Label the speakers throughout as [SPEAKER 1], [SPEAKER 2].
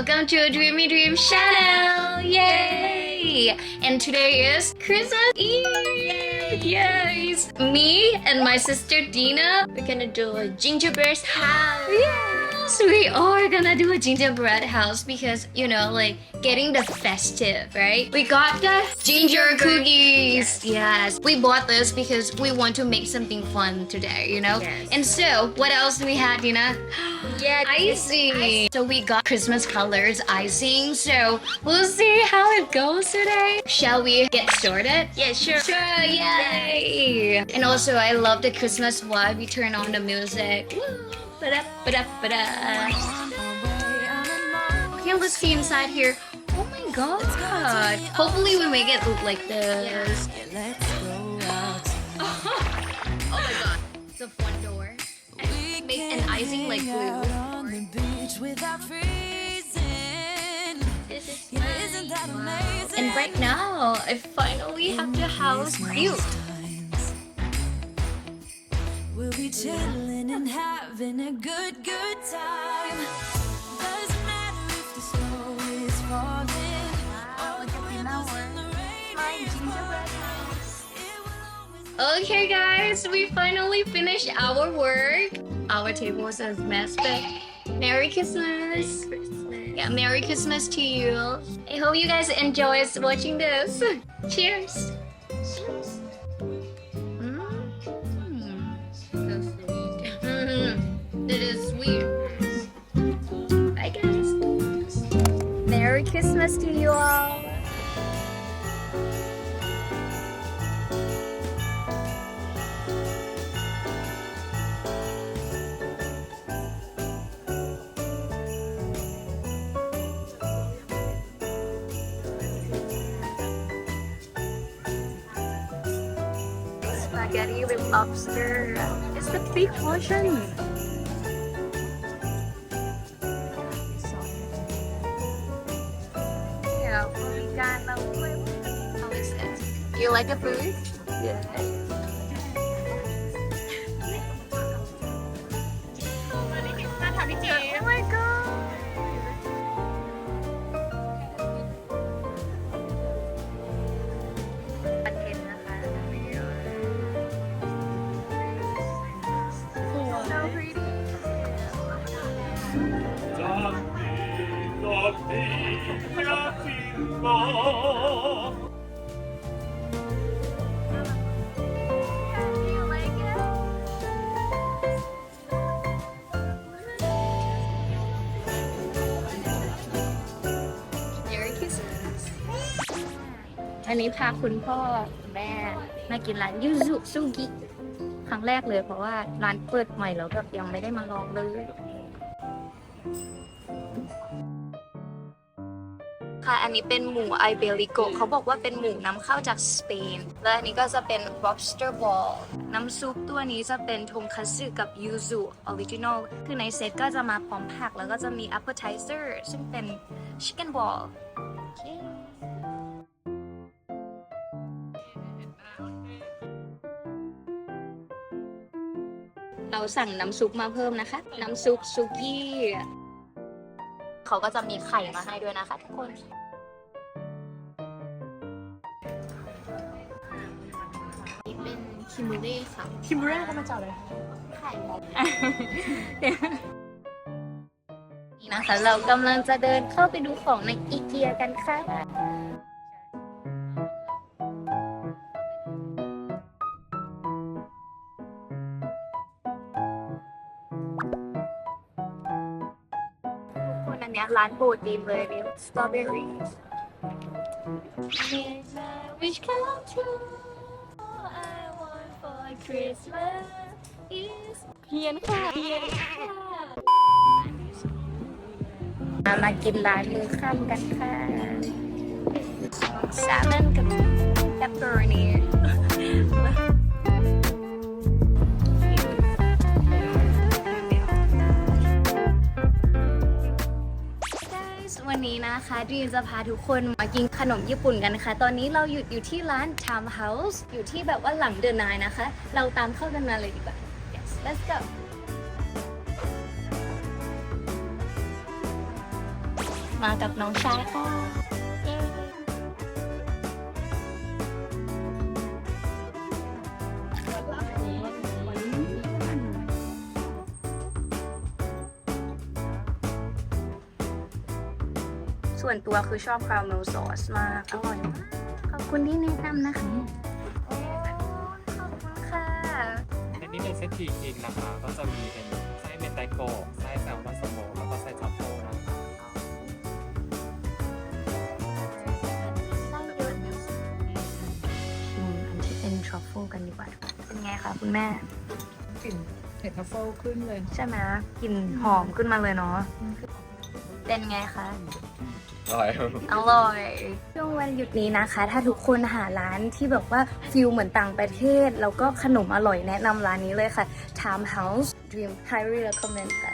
[SPEAKER 1] welcome to a Dreamy Dream Channel! Yay! And today is Christmas Eve! Yes! Me and my sister Dina, we're gonna do a gingerbread house! Yes! We are gonna do a gingerbread house because, you know, like getting the festive, right? We got the ginger cookies! Yes! We bought this because we want to make something fun today, you know?
[SPEAKER 2] Yes.
[SPEAKER 1] And so, what else do we have, Dina?
[SPEAKER 2] Yeah,
[SPEAKER 1] icing. So we got Christmas colors icing. So we'll see how it goes today. Shall we get started?
[SPEAKER 2] Yeah, sure.
[SPEAKER 1] Sure, yay! And also, I love the Christmas vibe. We turn on the music. Woo! Okay, let's see inside here. Oh my god! Hopefully, we make it look like this. Oh my god! It's a front door. And make an icing like glue.
[SPEAKER 3] on the beach without freezing.
[SPEAKER 1] This is
[SPEAKER 3] Yeah, isn't that amazing?
[SPEAKER 1] And right now, I finally have the house.
[SPEAKER 3] Times. We'll be chilling and having a good, good time. Doesn't matter if the snow is falling
[SPEAKER 1] Okay, guys, we finally finished our work. Our table is a mess, but Merry Christmas. Yeah, Merry Christmas to you. I hope you guys enjoy watching this. Cheers. Christmas to you all. สปาเกตตี้ with lobster it's the big portion you like the food yeah Oh my god คอนเทนต์นะ อันนี้พาคุณพ่อคุณแม่มากินร้านยูซุซุกิครั้งแรกเลยเพราะว่าร้านเปิดใหม่แล้วแบบยังไม่ได้มาลองเลย ค่ะ อันนี้เป็นหมูไอเบริโกเขาบอกว่าเป็นหมูนำเข้าจากสเปน และอันนี้ก็จะเป็น lobster ball น้ำซุปตัวนี้จะเป็นทงคัตสึกับยูซุออริจินอล คือในเซตก็จะมาพร้อมผักแล้วก็จะมี appetizer ซึ่งเป็น chicken ball เราสั่งน้ำซุปมาเพิ่มนะคะ น้ำซุปซุกี้เขาก็จะมีไข่มาให้ด้วยนะคะ ทุกคน นี่เป็นคิมูเร่ค่ะ
[SPEAKER 2] คิมเบอร์ก็มาจากอะไร
[SPEAKER 1] ไข่นี่นะคะ เรากำลังจะเดินเข้าไปดูของในอีเกียกันค่ะ ร้านโปรดดีมเลยเนี่ยสตรอเบอรี่ Wish come true All I want for Christmas is เพียนค่ะเพียนค่ะมากินร้านมือค่ำกันค่ะแซลมอนกับแวันนี้นะคะดีมจะพาทุกคนมากินขนมญี่ปุ่นกันนะคะ ตอนนี้เราหยุดอยู่ที่ร้าน Time House อยู่ที่แบบว่าหลังเดอะนายนะคะ เราตามเข้ากันมาเลยดีกว่า yes let's go มากับน้องชายค่ะ วนตัวคือชอบคาราเมลซอสมาก อร่อยมาก ขอบคุณที่แนะนำนะคะโอ้ขอบคุณค่ะ
[SPEAKER 4] อันนี้เป็นเซตทีคิงนะคะ ก็จะมีเป็นไส้เมนไตโกะไส้แซลมอนสโมกแล้วก็ไส้ทัฟเฟิลนะคะ
[SPEAKER 1] ชิมอันที่เป็นทรัฟเฟิลกันดีกว่า เป็นไงคะคุณแม่
[SPEAKER 2] กลิ่นเห็ดทัฟเฟิลขึ้นเลย
[SPEAKER 1] ใช่ไหมกลิ่นหอมขึ้นมาเลยเนาะ เป็นไงคะ
[SPEAKER 4] อร่อย
[SPEAKER 1] อร่อยช่วงวันหยุดนี้นะคะ ถ้าทุกคนหาร้านที่แบบว่าฟิลเหมือนต่างประเทศ แล้วก็ขนมอร่อยแนะนำร้านนี้เลยค่ะ Time House Dream Highly recommend ค่ะ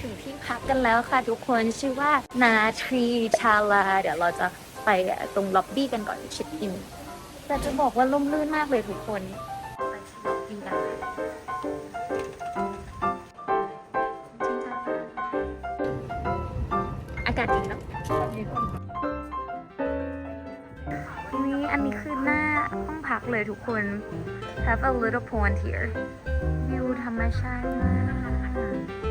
[SPEAKER 1] ถึงที่พักกันแล้วค่ะทุกคนชื่อว่านาทรีชาลา เดี๋ยวเราจะไปตรงล็อบบี้กันก่อนเช็คอินแต่จะบอกว่าล่มลื่นมากเลยทุกคนไปที่ล็อบบี้กันากาศดีเนาะนี่อันนี้คือหน้าห้องพักเลยทุกคน have a little pond here วิวธรรมชาติมาก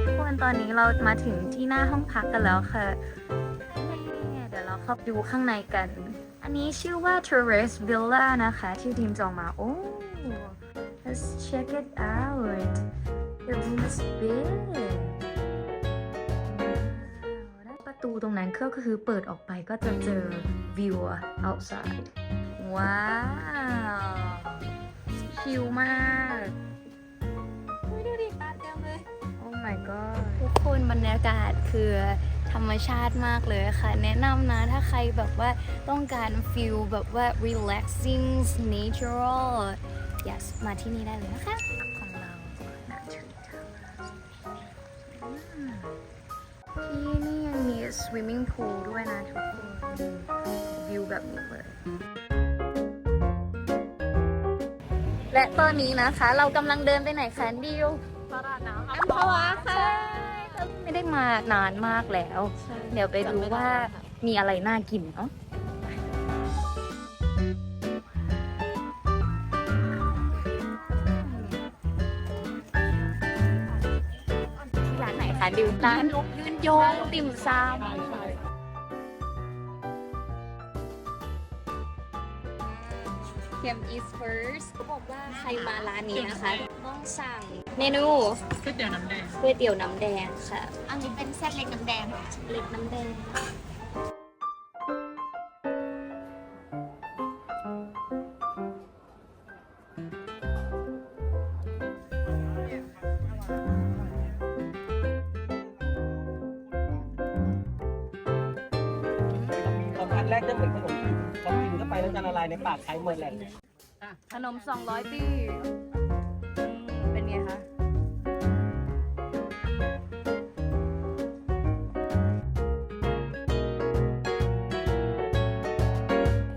[SPEAKER 1] ทุกคนตอนนี้เรามาถึงที่หน้าห้องพักกันแล้วค่ะนี่เดี๋ยวเราเข้าดูข้างในกัน อันนี้ชื่อว่า Terrace Villa นะคะ ที่ทีมจองมา โอ้ let's check it out the room is big ตูตรงนั้นก็คือเปิดออกไปก็จะเจอวิว outside ว้าวชิลมากดูดิปาเต็มเลย โอ้ my god ทุกคนบรรยากาศคือธรรมชาติมากเลยค่ะ แนะนำนะถ้าใครแบบว่าต้องการฟิลแบบว่า relaxing natural yes มาที่นี่ได้เลยนะคะของเรา Natural Towers อืม ที่นี่ยังมี swimming pool ด้วยนะทุกคนวิวแบบนี้เลยและตอนนี้นะคะ เรากำลังเดินไปไหนคะดิว
[SPEAKER 2] ตลาดน้ำ
[SPEAKER 1] อัมพวาค่ะไม่ได้มานานมากแล้ว เดี๋ยวไปดูว่ามีอะไรน่ากินเนาะร้านไหนคะดิวร้านนกยืน โยงติ่มซำเทียม is first เขาบอกว่าใครมาร้านนี้นะคะ ต้องสั่งเมนู
[SPEAKER 2] ก๋วยเตี๋ยวน้ำแดง
[SPEAKER 1] ก๋วยเตี๋ยวน้ำแดงค่ะ
[SPEAKER 2] อันนี้เป็นเซตเล็กน้ำแดง
[SPEAKER 1] เล็กน้ำแดง
[SPEAKER 5] แล้วจะละลายในปากคล้ายเมอร์แลนด์
[SPEAKER 1] ขนม 200 ปีอืมเป็นไงคะ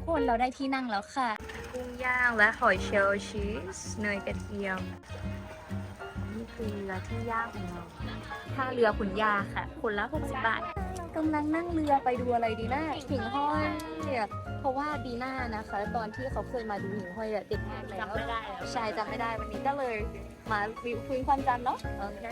[SPEAKER 1] คนเราได้ที่นั่งแล้วค่ะ กุ้งย่างและหอยเชลล์ชีสเนยกระเทียมนี่ คือเรือที่ย่ากของเราท่าเรือขุนยาค่ะ คนละ60บาทกำลังนั่งเรือไปดูอะไรดีนะหิ่งห้อยเพราะว่าปีหน้านะคะ ตอนที่เขาเคยมาดูหิ่งห้อยเด็กมากแล้ว
[SPEAKER 2] จำไม่ได้
[SPEAKER 1] ใช่จำไม่ได้วันนี้ก็เลยมาวิวคุยความจำเนาะโอเค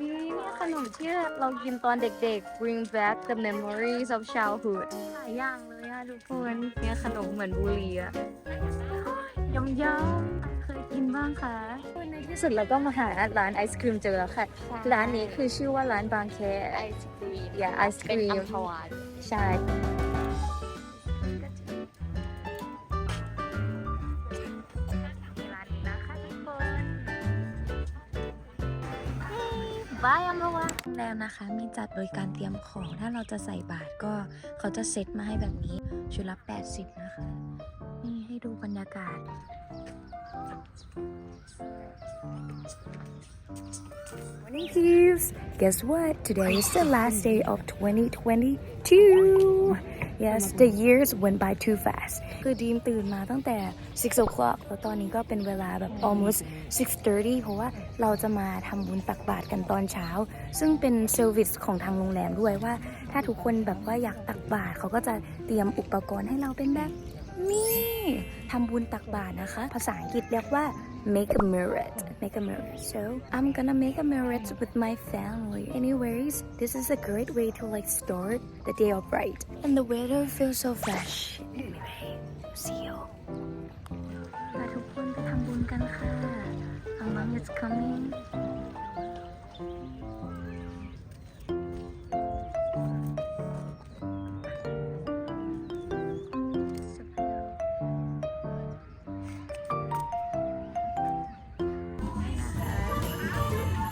[SPEAKER 1] นี่เนี่ยขนมที่เรากินตอนเด็กๆ bring back the memories of childhood หลายอย่างเลยอะทุกคนเนี่ยขนมเหมือนบุรีอะยำยำเคยกินบ้างคะในที่สุดเราก็มาหาร้านไอศครีมเจอแล้วค่ะ ร้านนี้คือชื่อว่าร้านบางแค
[SPEAKER 2] ไอศครีม
[SPEAKER 1] อย่าไอศค
[SPEAKER 2] เป็น
[SPEAKER 1] รี
[SPEAKER 2] อั
[SPEAKER 1] ม
[SPEAKER 2] มพวา
[SPEAKER 1] ใช่ บายอัมพวาแล้วนะคะ มีจัดบริการเตรียมของ ถ้าเราจะใส่บาทก็เขาจะเซตมาให้แบบนี้ ชุดละ 80 นะคะ นี่ให้ดูบรรยากาศ
[SPEAKER 6] Morning, Thieves! Guess what? Today is the last day of 2022. Yes, the years went by too fast. คือดีมตื่นมาตั้งแต่ 6 o'clock แล้วตอนนี้ก็เป็นเวลาแบบ almost 6:30 เพราะว่าเราจะมาทำบุญตักบาตรกันตอนเช้า ซึ่งเป็นเซอร์วิสของทางโรงแรมด้วยว่า ถ้าทุกคนแบบว่าอยากตักบาตรเขาก็จะเตรียมอุปกรณ์ให้เราเป็นแบบนี่ทำบุญตักบาตรนะคะ ภาษาอังกฤษเรียกว่า make a merit make a merit so I'm gonna make a merit with my family anyways this is a great way to like start the day off right and the weather feels so fresh anyway see you มาทุกคนไปทำบุญกันค่ะ Among is coming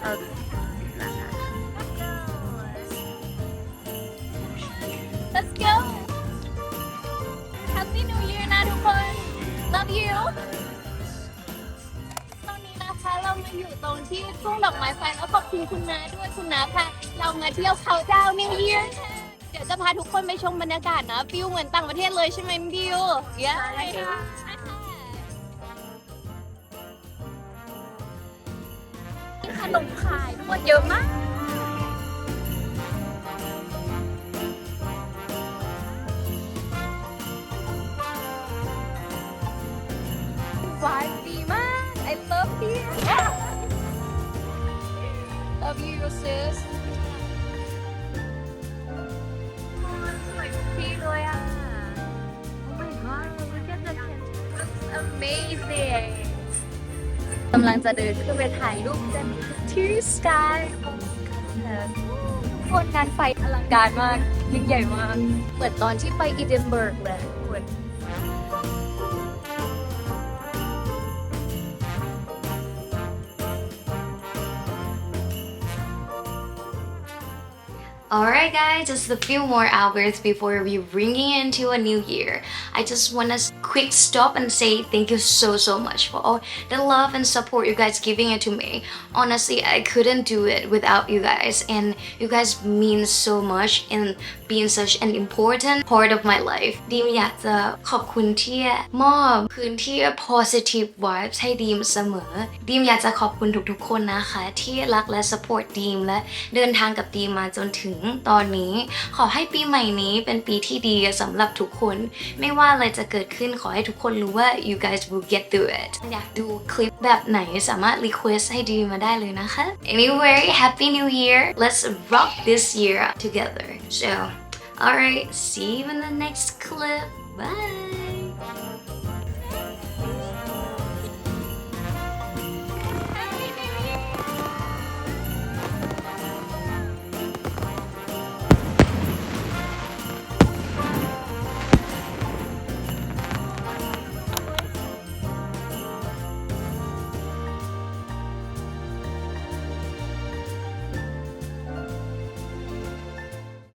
[SPEAKER 1] ๆ Let's go Happy New Year นะทุกคน Love you ตอนนี้นะคะเรามาอยู่ตรงที่ทุ่งดอกไม้ไฟแล้วขอบคุณคุณนาด้วยคุณนาพาเรามาเที่ยวเขาดาวนิวเยียร์เดี๋ยวจะพาทุกคนไปชมบรรยากาศนะฟิลเหมือนต่างประเทศเลยใช่ไหมบิวเย้ใช่ค่ะ ขนมขายด้วยเยอะมาก กำลังจะเดินขึ้นไปถ่ายรูปกันที่สกายคนงานไฟอลังการมากยิ่งใหญ่มาก เหมือนตอนที่ไปอีเดนเบิร์กเลย Alright guys, just a few more hours before we ringing into a new year. I just want to quick stop and say thank you so so much for all the love and support you guys giving it to me. Honestly, I couldn't do it without you guys and you guys mean so much in being such an important part of my life. ดีมอยากจะขอบคุณที่มอบพื้นที่ positive vibes ให้ดีมเสมอ ดีมอยากจะขอบคุณทุกๆคนนะคะ ที่รักและ support ดีมและเดินทางกับดีมมาจนถึง ตอนนี้ ขอให้ปีใหม่นี้เป็นปีที่ดีสำหรับทุกคน ไม่ว่าอะไรจะเกิดขึ้นขอให้ทุกคนรู้ว่า you guys will get through it อยากดูคลิปแบบไหนสามารถ request ให้ดีมาได้เลยนะคะ Anyway happy new year let's rock this year together so alright see you in the next clip bye